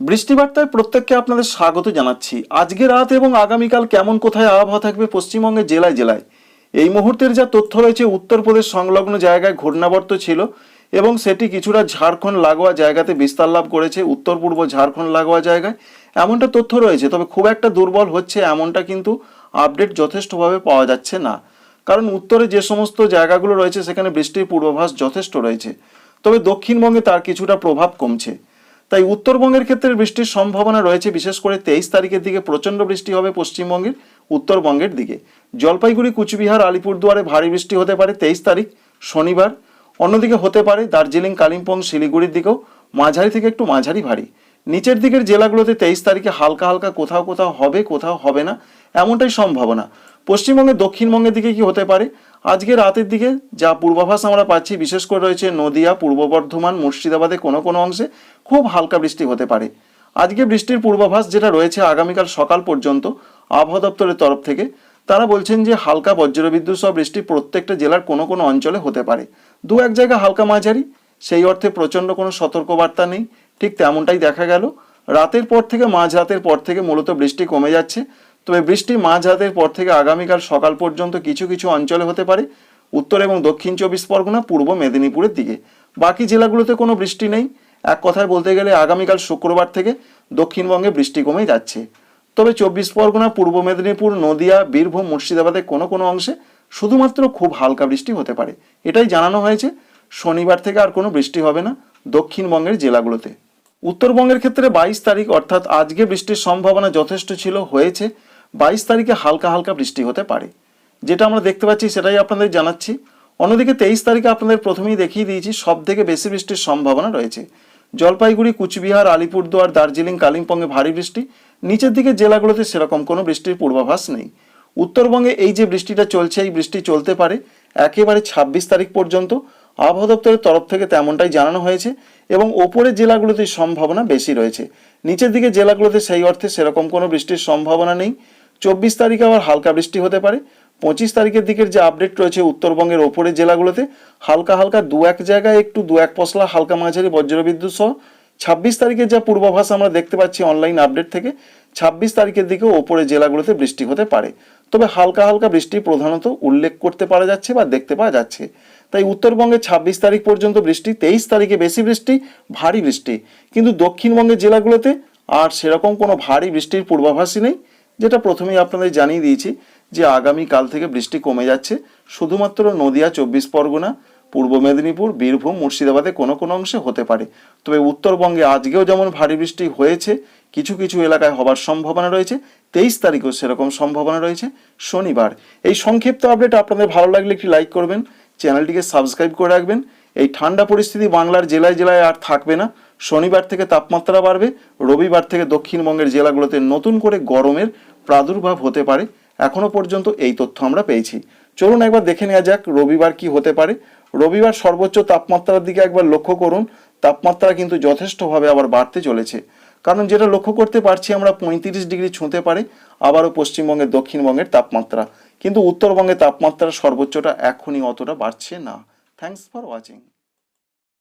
বৃষ্টিবার্তায় প্রত্যেককে আপনাদের স্বাগত জানাচ্ছি। আজকে রাত এবং আগামীকাল কেমন কোথায় আবহাওয়া থাকবে পশ্চিমবঙ্গের জেলায় জেলায়? এই মুহূর্তের যা তথ্য রয়েছে, উত্তরপ্রদেশ সংলগ্ন জায়গায় ঘূর্ণাবর্ত ছিল এবং সেটি কিছুটা ঝাড়খণ্ড লাগোয়া জায়গাতে বিস্তার লাভ করেছে, উত্তর পূর্ব ঝাড়খণ্ড লাগোয়া জায়গায়। এমনটা তথ্য রয়েছে, তবে খুব একটা দুর্বল হচ্ছে এমনটা কিন্তু আপডেট যথেষ্টভাবে পাওয়া যাচ্ছে না। কারণ উত্তরে যে সমস্ত জায়গাগুলো রয়েছে, সেখানে বৃষ্টির পূর্বাভাস যথেষ্ট রয়েছে। তবে দক্ষিণবঙ্গে তার কিছুটা প্রভাব কমছে। তাই উত্তরবঙ্গের ক্ষেত্রে বৃষ্টির সম্ভাবনা রয়েছে, বিশেষ করে তেইশ তারিখের দিকে প্রচণ্ড বৃষ্টি হবে পশ্চিমবঙ্গের উত্তরবঙ্গের দিকে। জলপাইগুড়ি, কুচবিহার, আলিপুরদুয়ারে ভারী বৃষ্টি হতে পারে তেইশ তারিখ, শনিবার। অন্যদিকে হতে পারে দার্জিলিং, কালিম্পং, শিলিগুড়ির দিকেও মাঝারি থেকে একটু মাঝারি ভারী। নিচের দিকের জেলাগুলোতে তেইশ তারিখে হালকা হালকা কোথাও কোথাও হবে কোথাও হবে না, এমনটাই সম্ভাবনা। পশ্চিমবঙ্গের দক্ষিণবঙ্গের দিকে কি হতে পারে? আজকে রাতের দিকে যা পূর্বাভাস আমরা পাচ্ছি, বিশেষ করে রয়েছে নদিয়া, পূর্ব বর্ধমান, মুর্শিদাবাদে কোনো কোনো অংশে খুব হালকা বৃষ্টি হতে পারে। আজকে বৃষ্টির পূর্বাভাস যেটা রয়েছে আগামীকাল সকাল পর্যন্ত আবহাওয়া দপ্তরের তরফ থেকে, তারা বলছেন যে হালকা বজ্রবিদ্যুৎ সহ বৃষ্টি প্রত্যেকটা জেলার কোনো কোনো অঞ্চলে হতে পারে। দু এক জায়গা হালকা মাঝারি, সেই অর্থে প্রচণ্ড কোনো সতর্কবার্তা নেই, ঠিক তেমনটাই দেখা গেল। রাতের পর থেকে, মাঝরাতের পর থেকে মূলত বৃষ্টি কমে যাচ্ছে। তবে বৃষ্টি মাঝরাতের পর থেকে আগামীকাল সকাল পর্যন্ত কিছু কিছু অঞ্চলে হতে পারে। উত্তর এবং দক্ষিণ চব্বিশ পরগনা, পূর্ব মেদিনীপুরের দিকে। বাকি জেলাগুলোতে কোনো বৃষ্টি নেই। এক কথায় বলতে গেলে আগামীকাল শুক্রবার থেকে দক্ষিণবঙ্গে বৃষ্টি কমেই যাচ্ছে। তবে চব্বিশ পরগনা, পূর্ব মেদিনীপুর, নদিয়া, বীরভূম, মুর্শিদাবাদের কোনো কোনো অংশে শুধুমাত্র খুব হালকা বৃষ্টি হতে পারে। এটাই জানানো হয়েছে। শনিবার থেকে আর কোনো বৃষ্টি হবে না দক্ষিণবঙ্গের জেলাগুলোতে। উত্তরবঙ্গের ক্ষেত্রে বাইশ তারিখ, অর্থাৎ আজকে বৃষ্টির সম্ভাবনা যথেষ্ট ছিল, হয়েছে। বাইশ তারিখে হালকা হালকা বৃষ্টি হতে পারে। যেটা আমরা দেখতে পাচ্ছি, সেটাই আপনাদের জানাচ্ছি। অন্যদিকে তেইশ তারিখে আপনাদের প্রথমেই দেখিয়ে দিয়েছি সব থেকে বেশি বৃষ্টির সম্ভাবনা রয়েছে। জলপাইগুড়ি, কুচবিহার, আলিপুরদুয়ার, দার্জিলিং, কালিম্পংয়ে ভারী বৃষ্টি। নিচের দিকে জেলাগুলোতে সেরকম কোনো বৃষ্টির পূর্বাভাস নেই। উত্তরবঙ্গে এই যে বৃষ্টিটা চলছে, এই বৃষ্টি চলতে পারে একেবারে ছাব্বিশ তারিখ পর্যন্ত। আবহাওয়া দপ্তরের তরফ থেকে তেমনটাই জানানো হয়েছে এবং ওপরের জেলাগুলোতে সম্ভাবনা বেশি রয়েছে। নিচের দিকে জেলাগুলোতে সেই অর্থে সেরকম কোনো বৃষ্টির সম্ভাবনা নেই। চব্বিশ তারিখে আবার হালকা বৃষ্টি হতে পারে। পঁচিশ তারিখের দিকের যে আপডেট রয়েছে উত্তরবঙ্গের ওপরের জেলাগুলোতে, হালকা হালকা দু এক জায়গায় একটু দু এক পশলা হালকা মাঝারি বজ্রবিদ্যুৎ সহ। ছাব্বিশ তারিখের যা পূর্বাভাস আমরা দেখতে পাচ্ছি অনলাইন আপডেট থেকে, ছাব্বিশ তারিখের দিকেও ওপরের জেলাগুলোতে বৃষ্টি হতে পারে। তবে হালকা হালকা বৃষ্টি প্রধানত উল্লেখ করতে পারা যাচ্ছে বা দেখতে পাওয়া যাচ্ছে। তাই উত্তরবঙ্গে ছাব্বিশ তারিখ পর্যন্ত বৃষ্টি, তেইশ তারিখে বেশি বৃষ্টি, ভারী বৃষ্টি। কিন্তু দক্ষিণবঙ্গের জেলাগুলোতে আর সেরকম কোনো ভারী বৃষ্টির পূর্বাভাসই নেই। যেটা প্রথমেই আপনাদের জানিয়ে দিয়েছি যে আগামী কাল থেকে বৃষ্টি কমে যাচ্ছে। শুধুমাত্র নদিয়া, চব্বিশ পরগনা, পূর্ব মেদিনীপুর, বীরভূম, মুর্শিদাবাদে কোনো কোনো অংশে হতে পারে। তবে উত্তরবঙ্গে আজকেও যেমন ভারী বৃষ্টি হয়েছে, কিছু কিছু এলাকায় হবার সম্ভাবনা রয়েছে। তেইশ তারিখেও সেরকম সম্ভাবনা রয়েছে শনিবার। এই সংক্ষিপ্ত আপডেট আপনাদের ভালো লাগলে একটি লাইক করবেন, চ্যানেলটিকে সাবস্ক্রাইব করে রাখবেন। এই ঠান্ডা পরিস্থিতি বাংলার জেলায় জেলায় আর থাকবে না। শনিবার থেকে তাপমাত্রা বাড়বে, রবিবার থেকে দক্ষিণবঙ্গের জেলাগুলোতে নতুন করে গরমের প্রাদুর্ভাব হতে পারে। এখনও পর্যন্ত এই তথ্য আমরা পেয়েছি। চলুন একবার দেখে নেওয়া যাক রবিবার কি হতে পারে। রবিবার সর্বোচ্চ তাপমাত্রার দিকে একবার লক্ষ্য করুন। তাপমাত্রা কিন্তু যথেষ্টভাবে আবার বাড়তে চলেছে। কারণ যেটা লক্ষ্য করতে পারছি আমরা পঁয়ত্রিশ ডিগ্রি ছুঁতে পারে আবারও পশ্চিমবঙ্গের দক্ষিণবঙ্গের তাপমাত্রা। কিন্তু উত্তরবঙ্গের তাপমাত্রা সর্বোচ্চটা এখনই অতটা বাড়ছে না। Thanks for watching